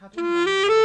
여러분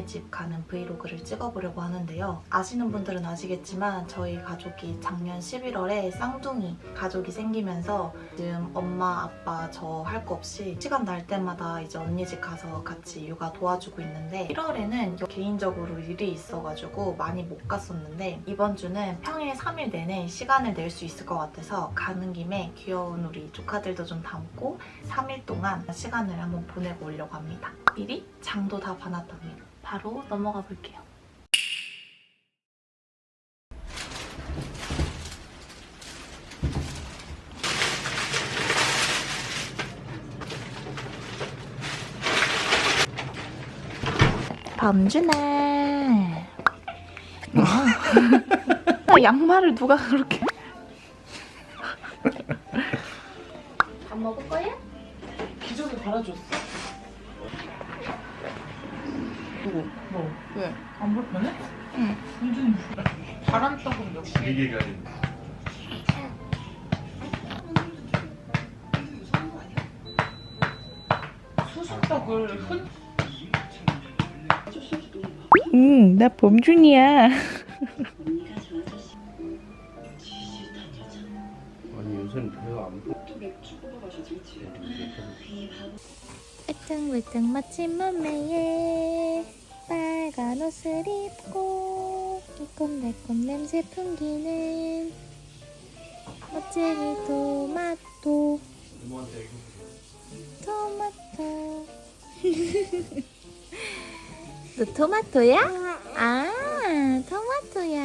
언니네 집 가는 브이로그를 찍어보려고 하는데요. 아시는 분들은 아시겠지만 저희 가족이 작년 11월에 쌍둥이 가족이 생기면서 지금 엄마, 아빠 저 할 거 없이 시간 날 때마다 이제 언니 집 가서 같이 육아 도와주고 있는데 1월에는 개인적으로 일이 있어가지고 많이 못 갔었는데 이번 주는 평일 3일 내내 시간을 낼 수 있을 것 같아서 가는 김에 귀여운 우리 조카들도 좀 담고 3일 동안 시간을 한번 보내고 오려고 합니다. 미리 장도 다 봐놨답니다. 바로 넘어가 볼게요. 범준아. 아, 양말을 누가 그렇게. 흔 응, 나 범준이야. 아니 요새는 별로 안 보. 울퉁불퉁 멋진 몸매에 빨간 옷을 입고 이꿈달꿈 냄새 풍기는 멋쟁이 토마토 토마토 너 토마토야? 아 토마토야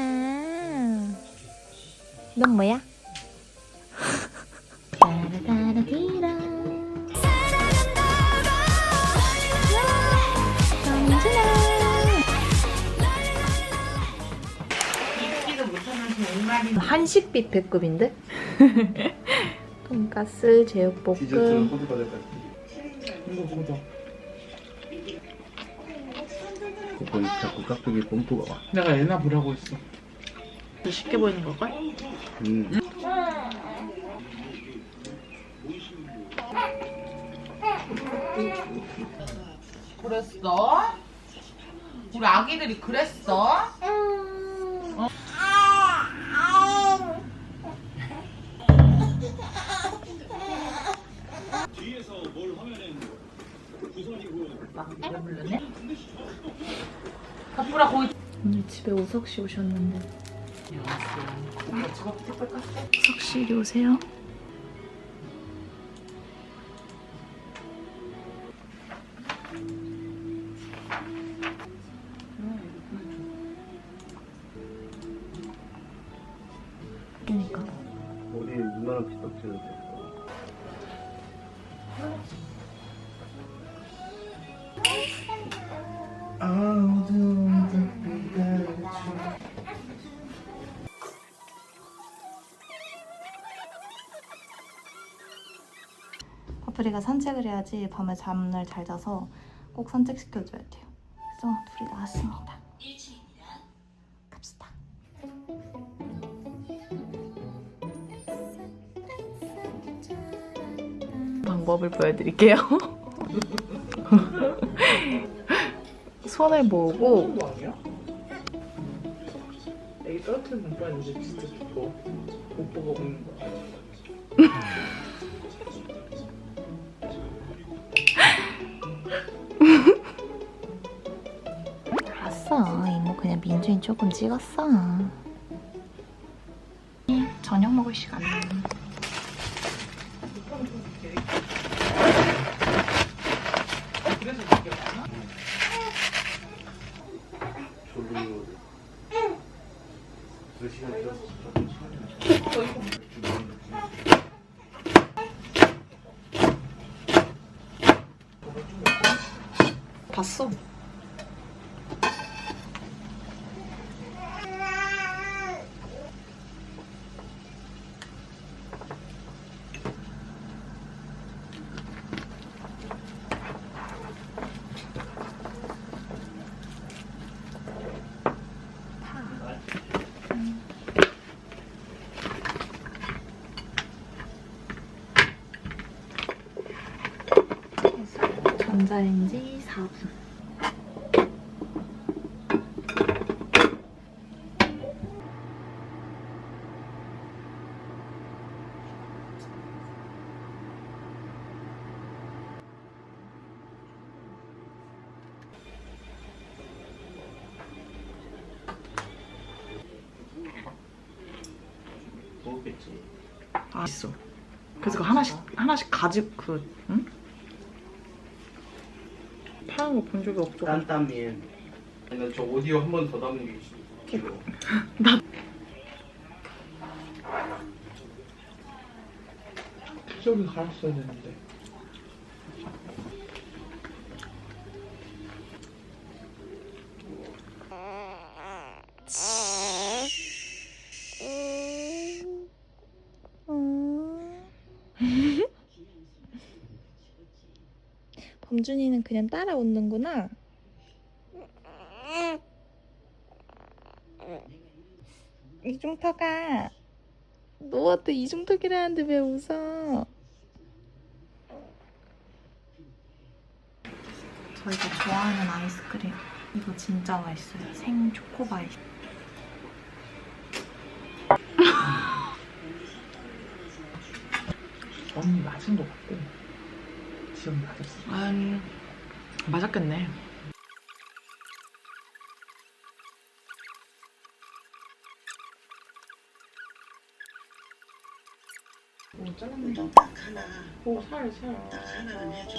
넌 뭐야? 한식 뷔페급인데? 돈가스, 제육볶음. 호두 받을 것 이거 보자. 거기 자꾸 깍두기 pom프가 와. 내가 애나 보라고 했어. 쉽게 보이는 걸걸? 음. 그랬어? 우리 아기들이 그랬어? 어? 덕분아 거기 오늘 집에 우석 씨 오셨는데. 택배 깠어? 우석 씨 이리 오세요. 파프리가 산책을 해야지 밤에 잠을 잘 자서 꼭 산책시켜줘야 돼요. 그래서 둘이 나왔습니다. 갑시다. 방법을 보여드릴게요. 손을 모으고? 애기 진짜 거야. 민준이 조금 찍었어. 저녁 먹을 시간. 봤어. 전자레인지 4분. 먹겠지. 아 있어. 그래서 그 하나씩 하나씩 가지고 그 응? 파는 거본 적이 없어. 딴딴미엔. 아니 저 오디오 한 번 더 담는 게 싫어. 저기 갈았어야 되는데. 범준이는 그냥 따라 웃는구나. 이중터가 너한테 이중턱이라는데 왜 웃어? 저희가 좋아하는 아이스크림. 이거 진짜 맛있어요. 생 초코바이. 언니 맞은 거 같고 지금 맞았어. 아니 맞았겠네. 오 잘랐네. 딱 하나, 오살 살. 딱 하나는 해줘.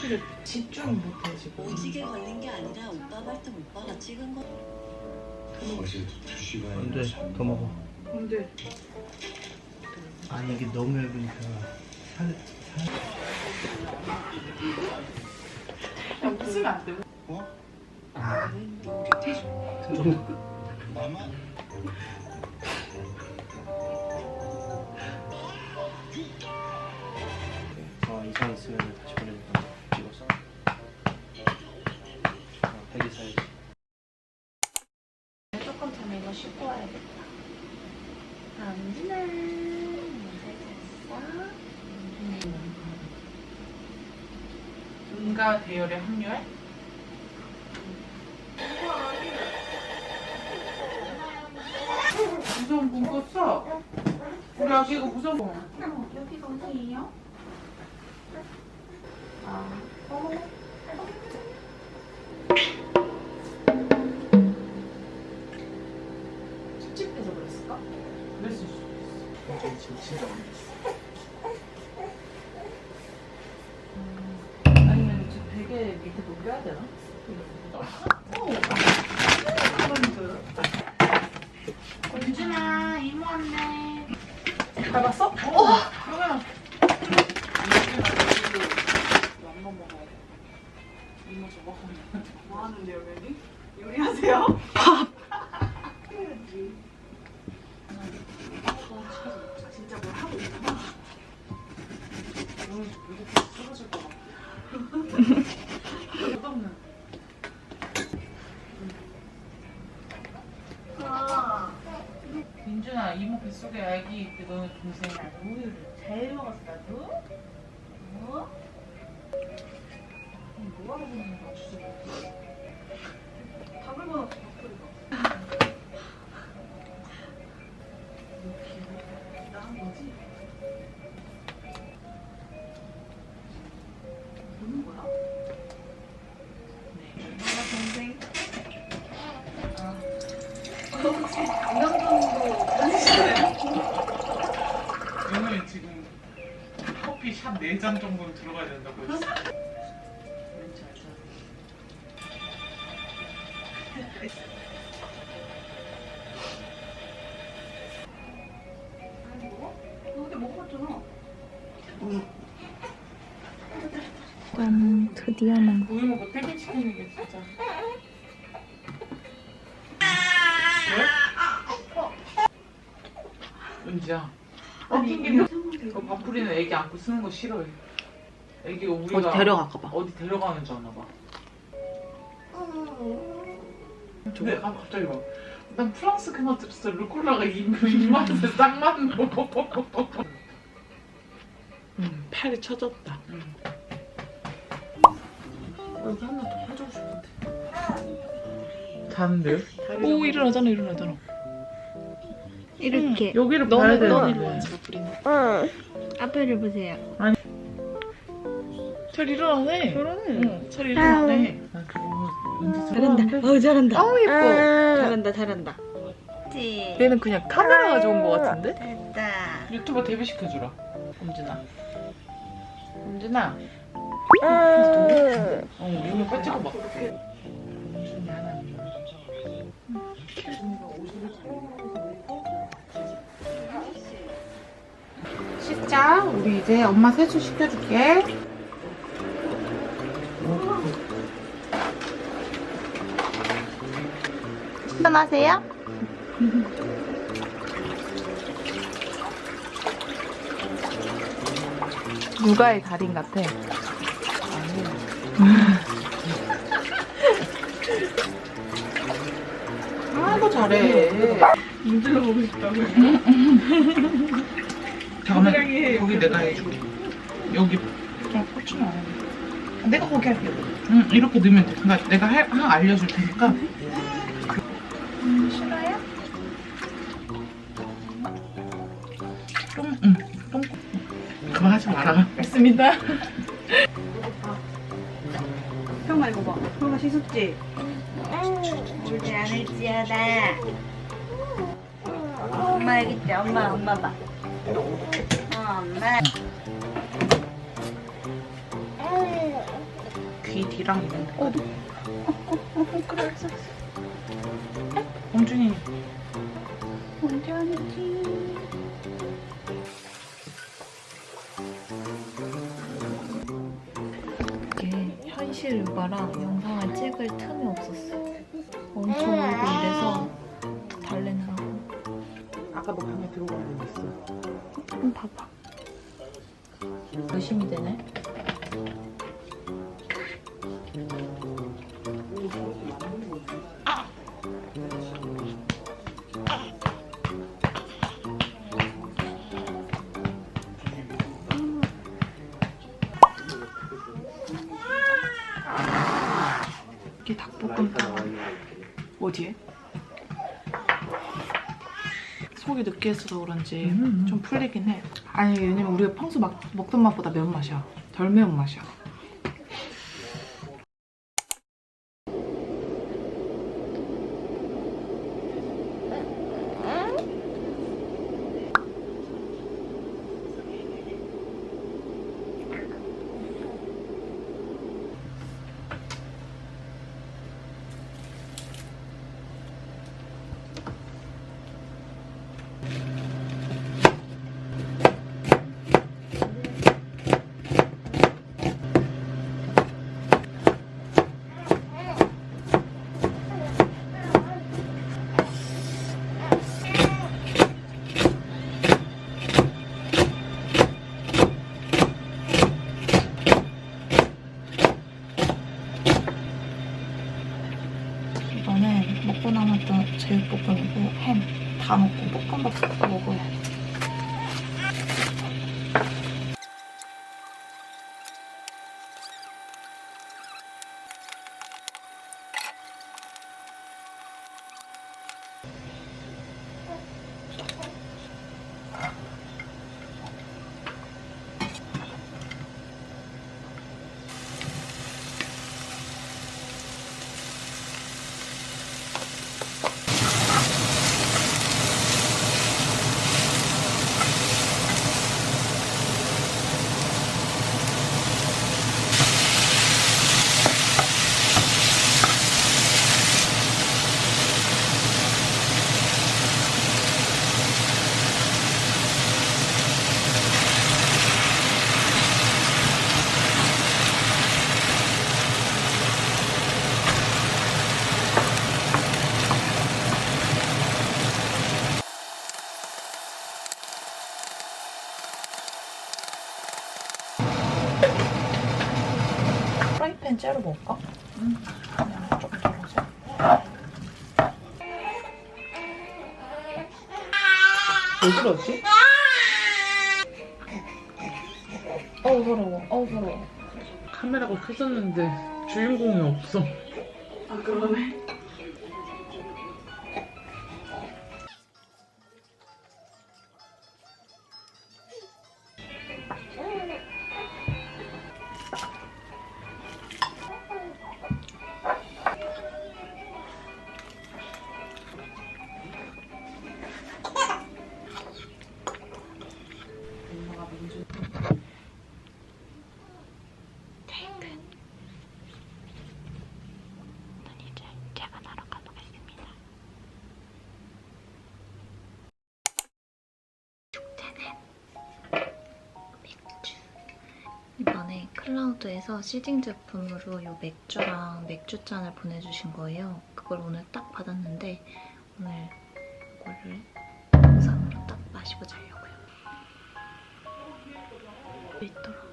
근데 집중을 못해 지금. 오지게 걸린 게 아니라 오빠 발등 오빠가 찍은 거. 안돼 더 먹어. 근데 아 이게 너무 얇으니까. 살 웃으면 안 돼. 어? 이상 있으면 응가 대열에 합류해? 무서운 꿈 꿨어? 우리 아기가 무서운 꿈. 여기가 어디예요? 아, 어머. 찝찝해서 그랬을까? 그랬을 수 있어. 지금 진짜 아니 베개 밑에 녹여야 되나? 윤준아, 이모 왔네. 밟았어? 어! 그러면 안 넘어가야 돼. 이모 저거 하면 뭐 하는데요, 여기? 요리하세요? 너는 동생 우유를 잘 먹었어 나도? 어? 뭐 하고 있는 거야 2장 정도는 들어가야 된다고 했어요. 나는 드디어 애기 안고 쓰는 거 싫어해. 애기가 우리가 어디 데려갈까 봐. 어디 데려가는 줄 아나 봐. 근데 아, 갑자기 막. 난 프랑스 그만 들었어. 루꼴라가 이, 이마한테 딱 맞는 거. 응, 팔이 쳐졌다. 여기 하나 더 해주고 싶은데. 자는데요? 오 일어나잖아 일어나잖아. 이렇게 여기를 봐야 너는 돼. 넌 일로 와서 부리는 앞에를 보세요 잘 일어나네. 응, 잘 일어나네. 아, 그거 잘한다 어 잘한다 아우 예뻐. 잘한다 잘한다 그치 얘는 그냥 카메라가 좋은 것 같은데? 됐다 유튜버 데뷔 시켜주라. 엄준아. 엄준아. 어, 이거 빨리 찍어봐. 하나. 씻자. 우리 이제 엄마 세수 시켜줄게. 일어나세요 육아의 달인 같아. 아이고 잘해. 문질러 보고 싶다고. 거기 내가 해줄게. 여기 좀 꽂히면 안 돼. 내가 거기 할게. 응 이렇게 넣으면 돼. 그러니까 내가 할, 하나 알려줄 테니까. 싫어요? 좀, 응, 좀. 그만 하지 마라. 맞습니다. 형아 이거 봐 형아 씻었지? 울지 않을지어다 엄마 여기 있지 엄마 엄마 봐 어, 엄마 귀 뒤랑 이런 데. 어, 그래, 범준이. 언제 하는지 이게 현실 육아랑 영상을 찍을 틈이 없었어 엄청 울고 이래서 달래느라고 아까 너 방에 들어가고 있어. 좀 봐봐 의심이 되네. 이게 닭볶음탕. 어디에? 속이 느끼했어서 그런지 좀 풀리긴 해. 아니 왜냐면 우리가 평소 막 먹던 맛보다 매운맛이야. 덜 매운맛이야. 이거는 먹고 남았던 제육볶음이고 햄 다 먹고 볶음밥 먹어야 돼 프라이팬 째로 먹을까? 응. 그냥 조금 덜어서. 왜 그러지? 더러워. 어우 더러워. 카메라가 켜졌는데 주인공이 없어. 아 그러네. 클라우드에서 시딩 제품으로 이 맥주랑 맥주잔을 보내주신 거예요. 그걸 오늘 딱 받았는데 오늘 이거를 영상으로 딱 마시고 자려고요. 있더라.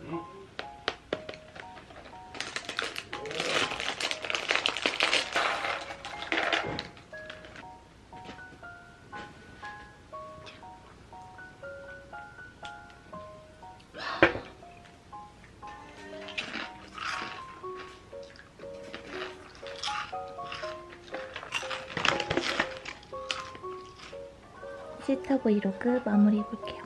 시터 브이로그 마무리 해볼게요.